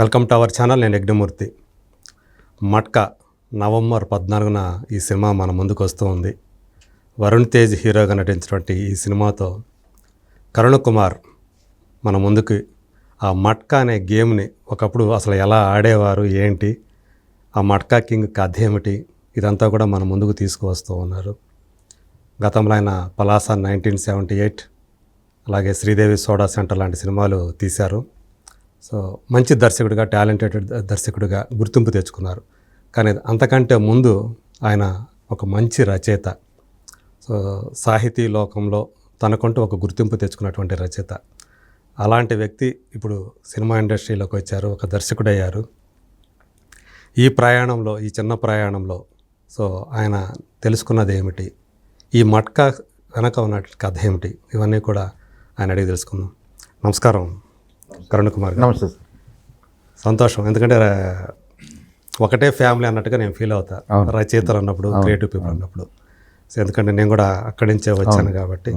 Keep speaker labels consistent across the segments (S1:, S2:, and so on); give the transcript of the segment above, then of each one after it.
S1: Welcome to our channel నేను Yagnamurthy. Matka November పద్నాలుగున ఈ సినిమా మన ముందుకు వస్తూ ఉంది. వరుణ్ తేజ్ హీరోగా నటించినటువంటి ఈ సినిమాతో కరుణ్ కుమార్ మన ముందుకు ఆ మట్కా అనే గేమ్ని ఒకప్పుడు అసలు ఎలా ఆడేవారు ఏంటి ఆ మట్కా కింగ్ కథ ఏమిటి ఇదంతా కూడా మన ముందుకు తీసుకువస్తూ ఉన్నారు. గతంలో ఆయన పలాస నైన్టీన్ సెవెంటీ ఎయిట్ అలాగే శ్రీదేవి సోడా సెంటర్ లాంటి సినిమాలు తీశారు. సో మంచి దర్శకుడిగా టాలెంటెడ్ దర్శకుడిగా గుర్తింపు తెచ్చుకున్నారు. కానీ అంతకంటే ముందు ఆయన ఒక మంచి రచయిత. సో సాహితీ లోకంలో తనకంటూ ఒక గుర్తింపు తెచ్చుకున్నటువంటి రచయిత. అలాంటి వ్యక్తి ఇప్పుడు సినిమా ఇండస్ట్రీలోకి వచ్చారు ఒక దర్శకుడయ్యారు. ఈ ప్రయాణంలో ఈ చిన్న ప్రయాణంలో సో ఆయన తెలుసుకున్నది ఏమిటి? ఈ మట్కా వెనక ఉన్న కథ ఏమిటి? ఇవన్నీ కూడా ఆయన అడిగి తెలుసుకుందాం. నమస్కారం. కరుణ్ కుమార్
S2: నమస్తే సార్.
S1: సంతోషం. ఎందుకంటే ఒకటే ఫ్యామిలీ అన్నట్టుగా నేను ఫీల్ అవుతా. రచయితలు అన్నప్పుడు క్రియేటివ్ పీపుల్ అన్నప్పుడు. సో ఎందుకంటే నేను కూడా అక్కడి నుంచే వచ్చాను కాబట్టి.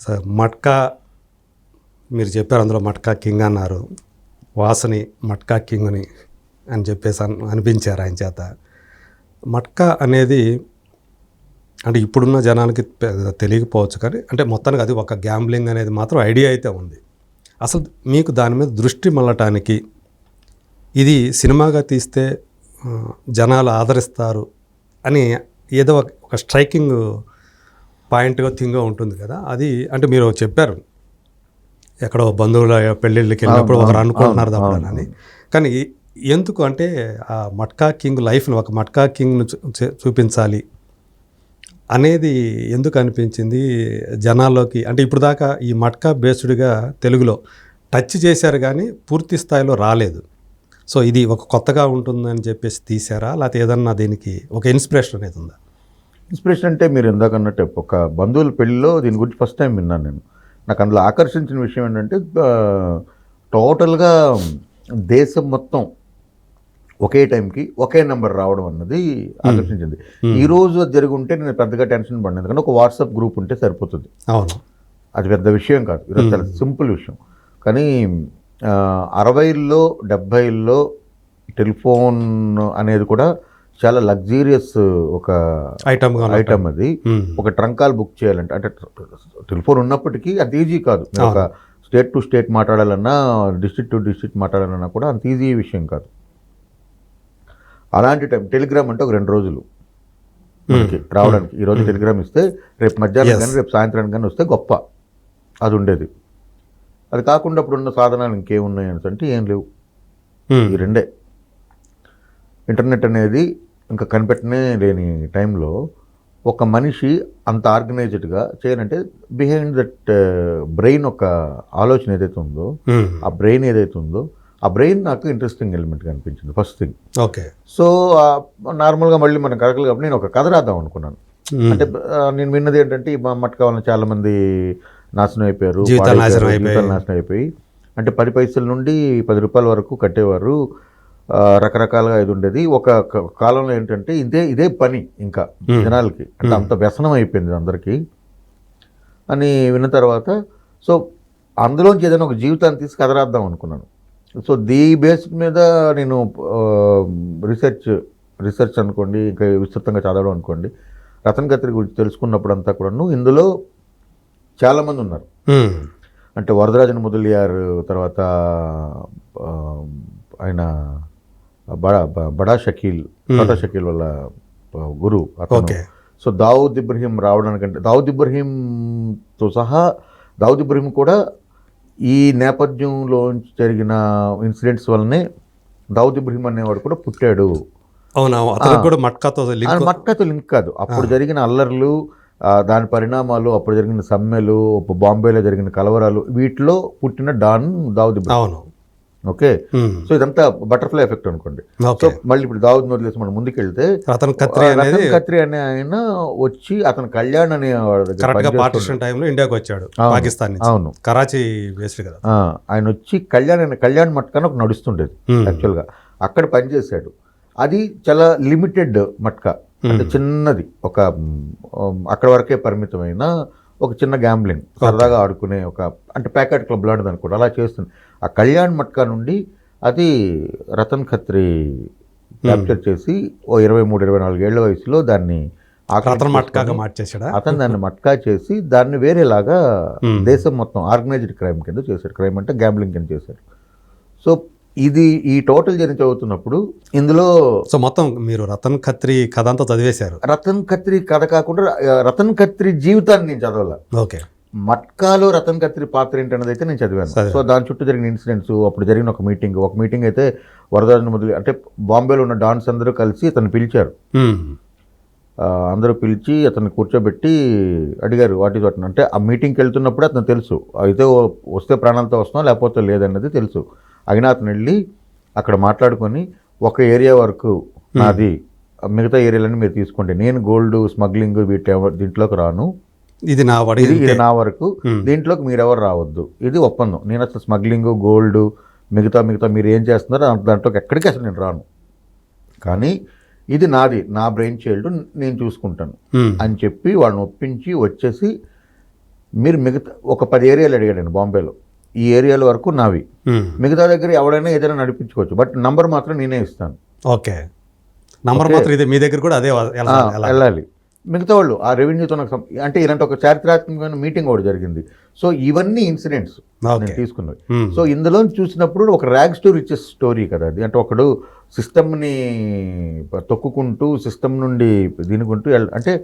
S1: సో మట్కా మీరు చెప్పారు అందులో మట్కా కింగ్ అన్నారు. వాసని మట్కా కింగ్ని అని చెప్పేసి అన్- అనిపించారు ఆయన చేత. మట్కా అనేది అంటే ఇప్పుడున్న జనాలకి తెలియకపోవచ్చు కానీ అంటే మొత్తానికి అది ఒక గ్యాంబ్లింగ్ అనేది మాత్రం ఐడియా అయితే ఉంది. అసలు మీకు దాని మీద దృష్టి మళ్ళటానికి ఇది సినిమాగా తీస్తే జనాలు ఆదరిస్తారు అని ఏదో ఒక- ఒక స్ట్రైకింగ్ పాయింట్గా థింగ్గా ఉంటుంది కదా. అది అంటే మీరు చెప్పారు. ఎక్కడో బంధువుల పెళ్ళిళ్ళకి వెళ్ళినప్పుడు ఒకరు అనుకుంటున్నారు తప్పని అని. కానీ ఎందుకు అంటే ఆ మట్కా కింగ్ లైఫ్ని ఒక మట్కా కింగ్ను చూపించాలి అనేది ఎందుకు అనిపించింది జనాల్లోకి? అంటే ఇప్పుడు దాకా ఈ మట్కా బేస్డ్గా తెలుగులో టచ్ చేశారు కానీ పూర్తి స్థాయిలో రాలేదు. సో ఇది ఒక కొత్తగా ఉంటుందని చెప్పేసి తీసారా లేకపోతే ఏదన్నా దీనికి ఒక ఇన్స్పిరేషన్ అనేది ఉందా?
S2: ఇన్స్పిరేషన్ అంటే మీరు ఇందాక అన్నట్టు ఒక బంధువుల పెళ్ళిలో దీని గురించి ఫస్ట్ టైం విన్నాను నేను. నాకు అందులో ఆకర్షించిన విషయం ఏంటంటే టోటల్గా దేశం మొత్తం ఒకే టైంకి ఒకే నెంబర్ రావడం అన్నది ఆకర్షించింది ఈ రోజు అది జరిగి ఉంటే నేను పెద్దగా టెన్షన్ పడిన. ఎందుకంటే ఒక వాట్సాప్ గ్రూప్ ఉంటే సరిపోతుంది.
S1: అవును.
S2: అది పెద్ద విషయం కాదు. ఈరోజు చాలా సింపుల్ విషయం. కానీ అరవైల్లో డెబ్భైల్లో టెలిఫోన్ అనేది కూడా చాలా లగ్జీరియస్ ఒక
S1: ఐటమ్గా
S2: ఐటమ్ అది. ఒక ట్రంకాల్ బుక్ చేయాలంటే అంటే టెలిఫోన్ ఉన్నప్పటికీ అంత ఈజీ కాదు. ఒక స్టేట్ టు స్టేట్ మాట్లాడాలన్నా డిస్ట్రిక్ట్ టు డిస్ట్రిక్ట్ మాట్లాడాలన్నా కూడా అంత ఈజీ విషయం కాదు. అలాంటి టైం టెలిగ్రామ్ అంటే ఒక రెండు రోజులు. రావడానికి. ఈ రోజు టెలిగ్రామ్ ఇస్తే రేపు మధ్యాహ్నం కానీ రేపు సాయంత్రానికి కానీ వస్తే గొప్ప. అది ఉండేది. అది కాకుండా ఇప్పుడున్న సాధనాలు ఇంకేమున్నాయి అని అంటే ఏం లేవు. ఈ రెండే. ఇంటర్నెట్ అనేది ఇంకా కనిపెట్టనే లేని టైంలో ఒక మనిషి అంత ఆర్గనైజ్డ్గా చేయాలంటే బిహైండ్ దట్ బ్రెయిన్ ఒక ఆలోచన ఏదైతే ఉందో ఆ బ్రెయిన్ ఏదైతే ఉందో ఆ బ్రెయిన్ నాకు ఇంట్రెస్టింగ్ ఎలిమెంట్గా అనిపించింది ఫస్ట్ థింగ్
S1: ఓకే.
S2: సో నార్మల్గా మళ్ళీ మనం కథలు కాబట్టి నేను ఒక కథ రాద్దాం అనుకున్నాను. అంటే నేను విన్నది ఏంటంటే ఈ మట్కా వలన చాలా మంది నాశనం అయిపోయారు
S1: జీవితాలు నాశనం
S2: అయిపోయి అంటే పది పైసల నుండి పది రూపాయల వరకు కట్టేవారు. రకరకాలుగా ఇది ఉండేది. ఒక కాలంలో ఏంటంటే ఇదే ఇదే పని ఇంకా జనాలకి. అంటే అంత వ్యసనం అయిపోయింది అందరికీ అని విన్న తర్వాత సో అందులోంచి ఏదైనా ఒక జీవితాన్ని తీసి కథ రాద్దాం అనుకున్నాను. సో దీ బేస్ మీద నేను రీసెర్చ్ రీసెర్చ్ అనుకోండి ఇంకా విస్తృతంగా చదవడం అనుకోండి రతన్ కత్రి గురించి తెలుసుకున్నప్పుడు అంతా కూడాను ఇందులో చాలామంది ఉన్నారు. అంటే వరదరాజన్ మొదలియార్ తర్వాత ఆయన బడా బడా షకీల్ టాటా షకీల్ వాళ్ళ గురు
S1: ఓకే.
S2: సో దావుద్ ఇబ్రహీం రావడానికంటే దావుద్ ఇబ్రహీంతో సహా దావుద్ ఇబ్రహీం కూడా ఈ నేపథ్యంలో జరిగిన ఇన్సిడెంట్స్ వల్లనే దావుద్ ఇబ్రహీం అనేవాడు కూడా పుట్టాడు.
S1: అవునా? కూడా మట్కాతో లింక్
S2: మట్కతో లింక్ కాదు. అప్పుడు జరిగిన అల్లర్లు దాని పరిణామాలు అప్పుడు జరిగిన సమ్మెలు బాంబేలో జరిగిన కలవరాలు వీటిలో పుట్టిన డాన్ దావుద్
S1: అవును.
S2: ఓకే. సో ఇదంతా బటర్ఫ్లై ఎఫెక్ట్ అనుకోండి. సో మళ్ళీ ఇప్పుడు దావుద్ వదిలేసి మనం ముందుకెళ్తే
S1: రతన్ కత్రి అనేది
S2: ఖత్రి అనే ఆయన వచ్చి అతను కళ్యాణ్ అనే వాడి దగ్గర
S1: కరెక్ట్గా
S2: పనిచేస్తున్నాడు.
S1: పార్టిషన్ టైంలో ఇండియాకి వచ్చాడు పాకిస్తాన్
S2: అవును.
S1: కరాచీ బేస్డ్ కదా.
S2: ఆయన వచ్చి కళ్యాణ్ అనే కళ్యాణ్ మట్కాన ఒక నడుస్తుండేది. యాక్చువల్గా అక్కడ పనిచేశాడు. అది చాలా లిమిటెడ్ మట్కా. అంటే చిన్నది. ఒక అక్కడ వరకే పరిమితమైన ఒక చిన్న గ్యాంబ్లింగ్ సరదాగా ఆడుకునే ఒక అంటే ప్యాకెట్ క్లబ్ లాంటిది అనుకోండి. అలా చేస్తుంది. ఆ కళ్యాణ్ మట్కా నుండి అది రతన్ ఖత్రి క్యాప్చర్ చేసి ఓ ఇరవై మూడు ఇరవై నాలుగు ఏళ్ళ వయసులో దాన్ని
S1: రతన్ మట్కాగా మార్చేసాడా
S2: అతను దాన్ని మట్కా చేసి దాన్ని వేరేలాగా. దేశం మొత్తం ఆర్గనైజ్డ్ క్రైమ్ కింద చేశాడు. క్రైమ్ అంటే గ్యాంబ్లింగ్ కింద చేశాడు. సో ఇది ఈ టోటల్ జర్నీ చదువుతున్నప్పుడు ఇందులో
S1: సో మొత్తం మీరు రతన్ ఖత్రి కథ అంతా చదివేశారు.
S2: రతన్ ఖత్రి కథ కాకుండా రతన్ ఖత్రి జీవితాన్ని నేను చదవాల.
S1: ఓకే.
S2: మట్కాలో రతన్ ఖత్రి పాత్ర ఏంటన్నది అయితే నేను చదివాను. సో దాని చుట్టూ జరిగిన ఇన్సిడెంట్స్ అప్పుడు జరిగిన ఒక మీటింగ్ ఒక మీటింగ్ అయితే వరదాజన్ మొదలు అంటే బాంబేలో ఉన్న డాన్స్ అందరూ కలిసి అతను పిలిచారు. అందరూ పిలిచి అతన్ని కూర్చోబెట్టి అడిగారు వాటి వాటి? అంటే ఆ మీటింగ్కి వెళ్తున్నప్పుడు అతను తెలుసు. అయితే వస్తే ప్రాణాలతో వస్తున్నాం లేకపోతే లేదన్నది తెలుసు. అయినా అతను వెళ్ళి అక్కడ మాట్లాడుకొని ఒక ఏరియా వరకు నాది మిగతా ఏరియాలన్నీ మీరు తీసుకోండి. నేను గోల్డ్ స్మగ్లింగ్ వీటి దీంట్లోకి రాను.
S1: ఇది నా వడి
S2: ఇది నా వరకు. దీంట్లోకి మీరెవరు రావద్దు. ఇది ఒప్పందం. నేను అసలు స్మగ్లింగ్ గోల్డ్ మిగతా మిగతా మీరు ఏం చేస్తున్నారో అంత దాంట్లోకి ఎక్కడికి అసలు నేను రాను. కానీ ఇది నాది. నా బ్రెయిన్ చైల్డ్ నేను చూసుకుంటాను. అని చెప్పి వాళ్ళని ఒప్పించి వచ్చేసి మీరు మిగతా ఒక పది ఏరియాలు అడిగాడండి బాంబేలో. ఈ ఏరియాల వరకు నావి. మిగతా దగ్గర ఎవడైనా ఏదైనా నడిపించుకోవచ్చు. బట్ నంబర్ మాత్రం నేనే ఇస్తాను.
S1: ఓకే. నంబర్. మాత్రం ఇదే మీ దగ్గర కూడా అదే. వెళ్ళాలి.
S2: మిగతా వాళ్ళు ఆ రెవెన్యూతో నాకు అంటే ఇలాంటి ఒక చారిత్రాత్మకమైన మీటింగ్ ఒకటి జరిగింది. సో ఇవన్నీ ఇన్సిడెంట్స్ నేను తీసుకున్నవి. సో ఇందులో చూసినప్పుడు ఒక ర్యాగ్స్ టు రిచెస్ స్టోరీ కదా అది. అంటే ఒకడు సిస్టమ్ని తొక్కుకుంటూ సిస్టమ్ నుండి దీనికుంటూ అంటే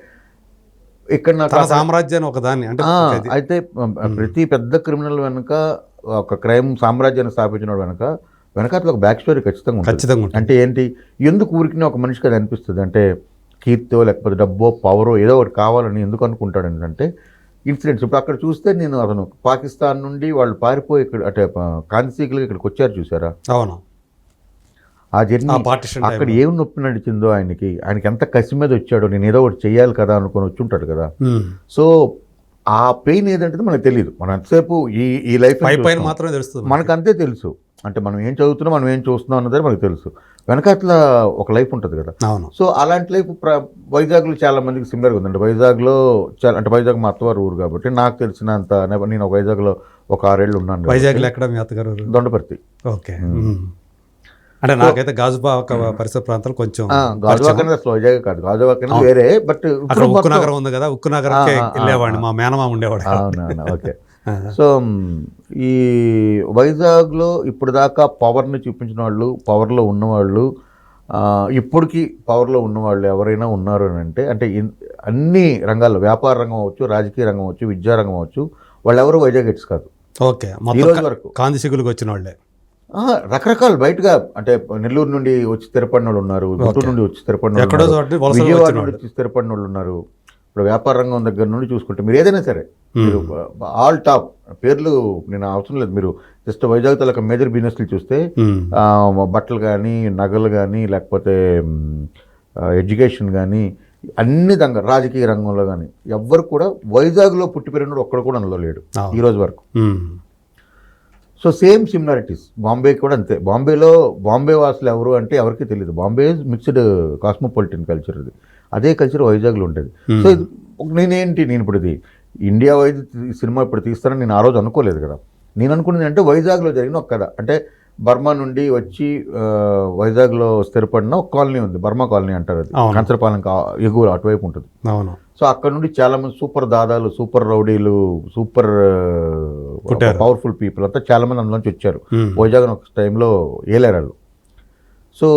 S2: ఇక్కడ నాకు
S1: సామ్రాజ్యాన్ని ఒక దాన్ని అంటే
S2: అయితే ప్రతి పెద్ద క్రిమినల్ వెనుక ఒక క్రైమ్ సామ్రాజ్యాన్ని స్థాపించిన వెనుక వెనక అట్లా ఒక బ్యాక్ స్టోరీ ఖచ్చితంగా ఉంటుంది.
S1: ఖచ్చితంగా
S2: అంటే ఏంటి? ఎందుకు ఊరికి ఒక మనిషికి అది అనిపిస్తుంది? అంటే కీర్తో లేకపోతే డబ్బో పవరో ఏదో ఒకటి కావాలని ఎందుకు అనుకుంటాడు అంటే ఇన్సిడెంట్స్. ఇప్పుడు అక్కడ చూస్తే నేను అతను పాకిస్తాన్ నుండి వాళ్ళు పారిపోయి ఇక్కడ అంటే కాన్సీకులు ఇక్కడికి వచ్చారు చూసారా?
S1: అవును.
S2: ఆ జర్నీ అక్కడ ఏం నొప్పి నడిచిందో ఆయనకి ఆయనకి ఎంత కసి మీద వచ్చాడో నేను ఏదో ఒకటి చెయ్యాలి కదా అనుకొని వచ్చి ఉంటాడు కదా. సో ఆ పెయిన్ ఏదంటే మనకు తెలియదు మనం ఎంతసేపు ఈ ఈ లైఫ్
S1: మాత్రమే తెలుస్తుంది
S2: మనకు అంతే తెలుసు. అంటే మనం ఏం చదువుతున్నాం మనం ఏం చూస్తున్నాం అన్నది మనకు తెలుసు. వెనక అట్లా ఒక లైఫ్ ఉంటుంది కదా.
S1: అవును.
S2: సో అలాంటి లైఫ్ ప్ర వైజాగ్లో చాలా మందికి సిమిలర్గా ఉందండి. వైజాగ్లో చాలా అంటే వైజాగ్ మా అత్తవారు ఊరు కాబట్టి నాకు తెలిసినంత నేను ఒక వైజాగ్లో ఒక ఆరేళ్ళు ఉన్నాను.
S1: వైజాగ్లో ఎక్కడ మీ అత్తగారు?
S2: దొండపర్తి.
S1: ఓకే. అంటే నాకైతే గాజుబాక పరిసర ప్రాంతాలు కొంచెం
S2: అసలు వైజాగ్ కాదు. అనేది వేరే బట్
S1: ఉక్కు నగరం ఉంది కదా ఉక్కు
S2: ఆ,
S1: వెళ్ళేవాడిని. మా మేనమా ఉండేవాడు.
S2: ఓకే. సో ఈ వైజాగ్లో ఇప్పుడు దాకా పవర్ని చూపించిన వాళ్ళు పవర్లో ఉన్నవాళ్ళు ఇప్పటికీ పవర్లో ఉన్నవాళ్ళు ఎవరైనా ఉన్నారు అని అంటే అంటే అన్ని రంగాల్లో వ్యాపార రంగం అవ్వచ్చు రాజకీయ రంగం అవ్వచ్చు విద్యా రంగం అవ్వచ్చు వాళ్ళు ఎవరు వైజాగ్ హెడ్స్ కాదు.
S1: ఓకే
S2: ఈ రోజు వరకు.
S1: కాంతి సిగులకు వచ్చిన వాళ్ళే.
S2: రకరకాల బయటగా అంటే నెల్లూరు నుండి వచ్చి స్థిరపడిన వాళ్ళు ఉన్నారు గుంటూరు నుండి వచ్చి స్థిరపడిన వాళ్ళు విజయవాడ నుండి వచ్చి స్థిరపడిన వాళ్ళు ఉన్నారు. ఇప్పుడు వ్యాపార రంగం దగ్గర నుండి చూసుకుంటే మీరు ఏదైనా సరే మీరు ఆల్ టాప్ పేర్లు నేను అవసరం లేదు. మీరు జస్ట్ వైజాగ్ తాలూకా మేజర్ బిజినెస్లు చూస్తే బట్టలు కానీ నగలు కానీ లేకపోతే ఎడ్యుకేషన్ కానీ అన్ని రంగ రాజకీయ రంగంలో కానీ ఎవ్వరు కూడా వైజాగ్లో పుట్టి పెరిగినోడు ఒక్కడు కూడా అందులో లేడు. ఈ రోజు వరకు. So same similarities. బాంబే కూడా అంతే. బాంబేలో బాంబే వాసులు ఎవరు అంటే ఎవరికి తెలియదు బాంబే మిక్స్డ్ కాస్మోపాలిటన్ కల్చర్ ఇది అదే కల్చర్ వైజాగ్లో ఉంటుంది. సో ఇది నేనేంటి నేను ఇప్పుడు ఇది ఇండియా వైజ్ సినిమా ఇప్పుడు తీస్తానని నేను ఆ రోజు అనుకోలేదు కదా. నేను అనుకున్నది అంటే వైజాగ్లో జరిగిన ఒక కథ. అంటే బర్మా నుండి వచ్చి వైజాగ్లో స్థిరపడిన ఒక కాలనీ ఉంది. బర్మా కాలనీ అంటారు అది. కంచరపాలెం ఎగువ అటువైపు ఉంటుంది.
S1: అవును.
S2: సో అక్కడ నుండి చాలా మంది సూపర్ దాదాలు సూపర్ రౌడీలు సూపర్. పవర్ఫుల్ పీపుల్ అంతా చాలా మంది అందులోంచి వచ్చారు. వైజాగ్ ఒక టైంలో ఏలేరు వాళ్ళు సో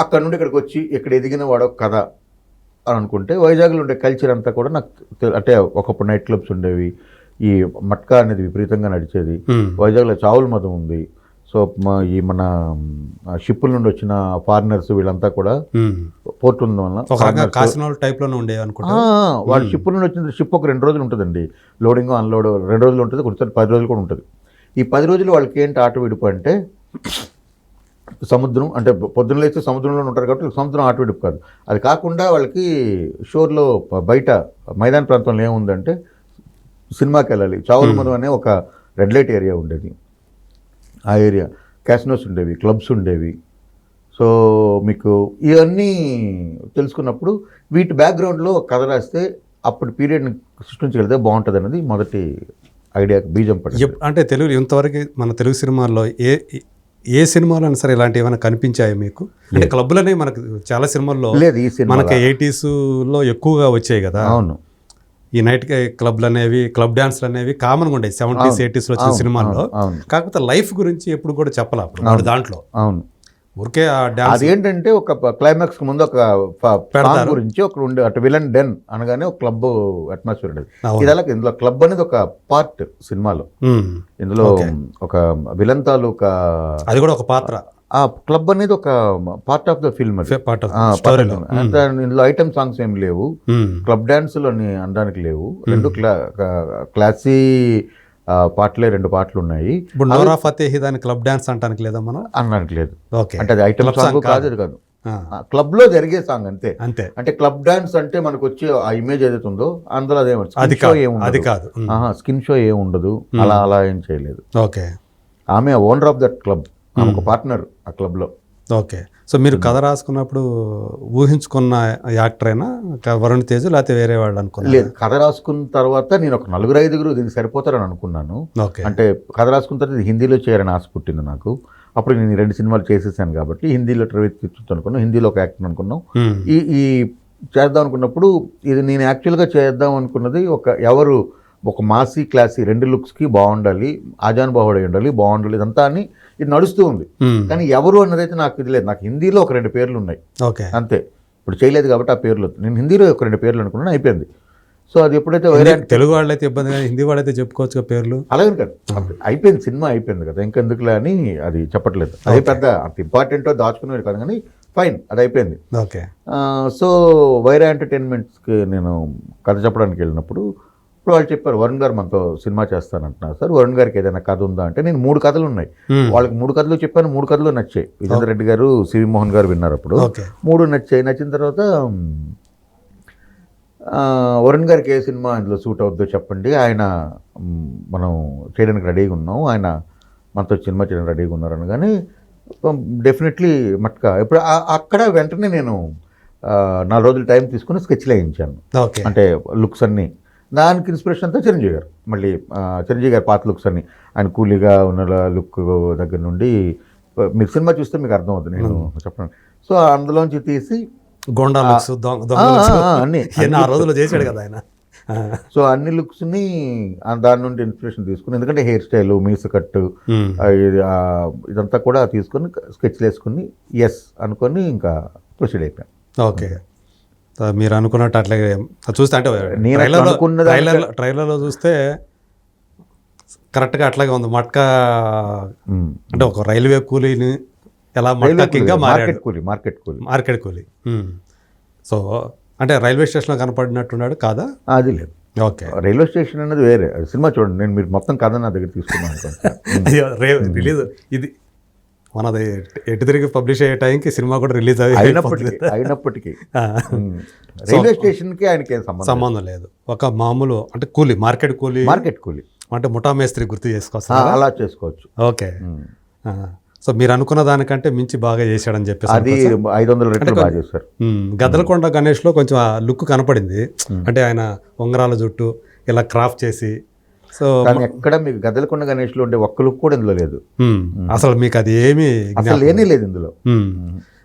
S2: అక్కడ నుండి ఇక్కడికి వచ్చి ఇక్కడ ఎదిగిన వాడు ఒక కథ అని అనుకుంటే వైజాగ్లో ఉండే కల్చర్ అంతా కూడా నాకు అంటే ఒకప్పుడు నైట్ క్లబ్స్ ఉండేవి. ఈ మట్కా అనేది విపరీతంగా నడిచేది. వైజాగ్లో చావుల మతం ఉంది. సో ఈ మన షిప్పుల నుండి వచ్చిన ఫారినర్స్ వీళ్ళంతా కూడా. పోర్ట్ ఉన్న వలన
S1: ఒక రకంగా
S2: foreigners-
S1: కాసినోళ్ళ టైప్లోనే ఉండేవి అనుకుంటా?
S2: వాళ్ళ షిప్ నుండి వచ్చిన షిప్ ఒక రెండు రోజులు ఉంటుందండి. లోడింగ్ అన్లోడ్ రెండు రోజులు ఉంటుంది కొంచెం పది రోజులు కూడా ఉంటుంది. ఈ పది రోజులు వాళ్ళకి ఏంటి ఆట విడుపు అంటే సముద్రం అంటే పొద్దున్న లేస్తే సముద్రంలో ఉంటారు కాబట్టి సముద్రం ఆట విడుపు కాదు. అది కాకుండా వాళ్ళకి షోర్లో బయట మైదాన ప్రాంతంలో ఏముందంటే సినిమాకి వెళ్ళాలి. చావుల మధు అనే ఒక రెడ్ లైట్ ఏరియా ఉండేది. ఆ ఏరియా. క్యాసినోస్ ఉండేవి క్లబ్స్ ఉండేవి. సో మీకు ఇవన్నీ తెలుసుకున్నప్పుడు వీటి బ్యాక్గ్రౌండ్లో కథ రాస్తే అప్పుడు పీరియడ్ని సృష్టించగలిగితే బాగుంటుంది అనేది మొదటి ఐడియా బీజం
S1: ఎప్- అంటే తెలుగు ఇంతవరకు మన తెలుగు సినిమాల్లో ఏ ఏ సినిమాలో అయినా సరే ఇలాంటివి ఏమైనా కనిపించాయి మీకు? అంటే క్లబ్లు అనేవి మనకు చాలా సినిమాల్లో
S2: లేదు ఈ సినిమా
S1: మనకి ఎయిటీస్లో ఎక్కువగా వచ్చాయి కదా.
S2: అవును.
S1: ఈ నైట్ క్లబ్లు అనేవి క్లబ్ డాన్స్లు అనేవి కామన్గా ఉండేవి. సెవెంటీస్ ఎయిటీస్లో వచ్చిన సినిమాల్లో. కాకపోతే లైఫ్ గురించి ఎప్పుడు కూడా చెప్పాలి అప్పుడు. దాంట్లో.
S2: అవును.
S1: ఊరికే
S2: అదేంటంటే ఒక క్లైమాక్స్ ముందు ఒక సాంగ్ గురించి ఒక ఉండే అటు విలన్ డెన్ అనగానే ఒక క్లబ్ అట్మాస్ఫియర్ ఉండేది. ఇది ఇందులో క్లబ్ అనేది ఒక పార్ట్ సినిమాలో. ఇందులో ఒక విలన్ తాలూకా
S1: అది కూడా ఒక పాత్ర.
S2: ఆ క్లబ్ అనేది ఒక part of the film
S1: part
S2: ఇందులో ఐటమ్ సాంగ్స్ ఏం లేవు. క్లబ్ డాన్సులు అని అనడానికి లేవు. రెండు క్లా క్లాసీ పాటలే రెండు పాటలు ఉన్నాయి.
S1: ఇప్పుడు నోరా ఫతేహి దాని క్లబ్ డాన్స్ అంటానికి లేదా మనం?
S2: అనడానికి లేదు.
S1: ఓకే.
S2: అంటే అది ఐటమ్ సాంగ్ కాదు అది కాదు. క్లబ్లో జరిగే సాంగ్ అంతే.
S1: అంతే.
S2: అంటే క్లబ్ డాన్స్ అంటే మనకు వచ్చే ఆ ఇమేజ్ ఏదైతే ఉందో అందులో అదే
S1: అది అది కాదు.
S2: స్కిన్ షో ఏం ఉండదు. అలా అలా ఏం చేయలేదు.
S1: ఓకే.
S2: ఆమె ఓనర్ ఆఫ్ దట్ క్లబ్ ఒక పార్ట్నర్ ఆ క్లబ్లో.
S1: ఓకే. సో మీరు కథ రాసుకున్నప్పుడు ఊహించుకున్న యాక్టర్ అయినా వరుణ్ తేజ్ లేకపోతే వేరే వాళ్ళు అనుకున్నారు?
S2: లేదు. కథ రాసుకున్న తర్వాత నేను ఒక నలుగురు ఐదుగురు దీనికి సరిపోతారని అనుకున్నాను.
S1: ఓకే.
S2: అంటే కథ రాసుకున్న తర్వాత ఇది హిందీలో చేయాలని ఆశ పుట్టింది నాకు. అప్పుడు నేను రెండు సినిమాలు చేసేసాను కాబట్టి హిందీలో ట్రవెల్ అనుకున్నాం హిందీలో ఒక యాక్టర్ అనుకున్నాం.
S1: ఉమ్,
S2: ఈ ఈ చేద్దాం అనుకున్నప్పుడు ఇది నేను యాక్చువల్గా చేద్దాం అనుకున్నది ఒక ఎవరు ఒక మాసీ క్లాసీ రెండు లుక్స్కి బాగుండాలి ఆజాన్ బాహుడై ఉండాలి బాగుండాలి ఇదంతా అని ఇది నడుస్తూ ఉంది. కానీ ఎవరు అన్నదైతే నాకు ఇది లేదు. నాకు హిందీలో ఒక రెండు పేర్లు ఉన్నాయి.
S1: ఓకే.
S2: అంతే. ఇప్పుడు చేయలేదు కాబట్టి ఆ పేర్లు. నేను హిందీలో ఒక రెండు పేర్లు అనుకున్నాను అయిపోయింది. సో అది ఎప్పుడైతే
S1: తెలుగు వాళ్ళైతే ఇబ్బంది కానీ హిందీ వాళ్ళైతే చెప్పుకోవచ్చు పేర్లు.
S2: అలాగే కాదు. అయిపోయింది సినిమా అయిపోయింది కదా. ఇంకెందుకులే అని అది చెప్పట్లేదు. అది పెద్ద అంత ఇంపార్టెంటో దాచుకునేది కాదు కానీ ఫైన్ అది అయిపోయింది.
S1: ఓకే.
S2: సో వైరా ఎంటర్టైన్మెంట్స్కి నేను కథ చెప్పడానికి వెళ్ళినప్పుడు వాళ్ళు చెప్పారు వరుణ్ గారు మనతో సినిమా చేస్తానంటున్నారు. సార్ వరుణ్ గారికి ఏదైనా కథ ఉందా? అంటే నేను మూడు కథలు ఉన్నాయి. వాళ్ళకి మూడు కథలు చెప్పాను మూడు కథలు నచ్చాయి. విజేంద్ర రెడ్డి గారు సివి మోహన్ గారు విన్నారు అప్పుడు. మూడు నచ్చాయి. నచ్చిన తర్వాత వరుణ్ గారికి ఏ సినిమా ఇందులో సూట్ అవుద్దో చెప్పండి. ఆయన మనం చేయడానికి రెడీగా ఉన్నాం. ఆయన మనతో సినిమా చేయడానికి రెడీగా ఉన్నారు అనగానే డెఫినెట్లీ మట్కా. ఇప్పుడు అక్కడ వెంటనే నేను నాలుగు రోజులు టైం తీసుకుని స్కెచ్లు వేయించాను అంటే లుక్స్ అన్నీ. దానికి ఇన్స్పిరేషన్ అంతా చిరంజీవి గారు. మళ్ళీ చిరంజీవి గారి పాత లుక్స్ అన్ని. ఆయన కూలీగా ఉన్న లుక్ దగ్గర నుండి మీరు సినిమా చూస్తే మీకు అర్థం అవుతుంది నేను చెప్పను సో అందులోంచి తీసి
S1: గోండా లుక్స్
S2: అన్ని.
S1: ఆ చేశాడు కదా ఆయన.
S2: సో అన్ని లుక్స్ని దాని నుండి ఇన్స్పిరేషన్ తీసుకుని ఎందుకంటే హెయిర్ స్టైల్ మీసు కట్టు ఇదంతా కూడా తీసుకొని స్కెచ్లు వేసుకుని ఎస్ అనుకొని ఇంకా ప్రొసీడ్ అయిపోయాను
S1: ఓకే. మీరు అనుకున్నట్టు అట్లాగే చూస్తే అంటే ట్రైలర్లో ట్రైలర్లో చూస్తే కరెక్ట్గా అట్లాగే ఉంది. మట్కా. అంటే ఒక రైల్వే కూలీని ఎలా మట్కా కింగ్గా
S2: మార్కెట్ కూలి మార్కెట్ కూలి.
S1: మార్కెట్ కూలీ. సో అంటే రైల్వే స్టేషన్లో కనపడినట్టున్నాడు కాదా?
S2: అది లేదు.
S1: ఓకే.
S2: రైల్వే స్టేషన్ అనేది వేరే. సినిమా చూడండి నేను మీరు మొత్తం కథ నా దగ్గర తీసుకున్నాను
S1: రిలీజ్ ఇది మనది ఎటు తిరిగి పబ్లిష్ అయ్యే టైంకి సినిమా కూడా రిలీజ్
S2: అయినప్పటికీ అయినప్పటికీ. రైల్వే స్టేషన్కి ఆయనకి ఏం సంబంధం
S1: సంబంధం లేదు. ఒక మామూలు అంటే కూలీ మార్కెట్ కూలీ.
S2: మార్కెట్ కూలి.
S1: అంటే ముఠా మేస్త్రి గుర్తు చేసుకొస్తారు
S2: అలా చేసుకోవచ్చు.
S1: ఓకే. సో మీరు అనుకున్న దానికంటే మించి బాగా చేశాడని చెప్పేసి
S2: అది ఐదు వందల రెట్లు బాగా చేశారు.
S1: గద్దలకొండ గణేష్లో కొంచెం ఆ లుక్ కనపడింది. అంటే ఆయన ఉంగరాల జుట్టు ఇలా క్రాఫ్ట్ చేసి సో
S2: కానీ ఎక్కడ మీకు గద్దలకొండ గణేష్లో ఉండే ఒక్క లుక్ కూడా ఇందులో లేదు.
S1: అసలు మీకు అది ఏమి
S2: అసలు లేనే లేదు. ఇందులో.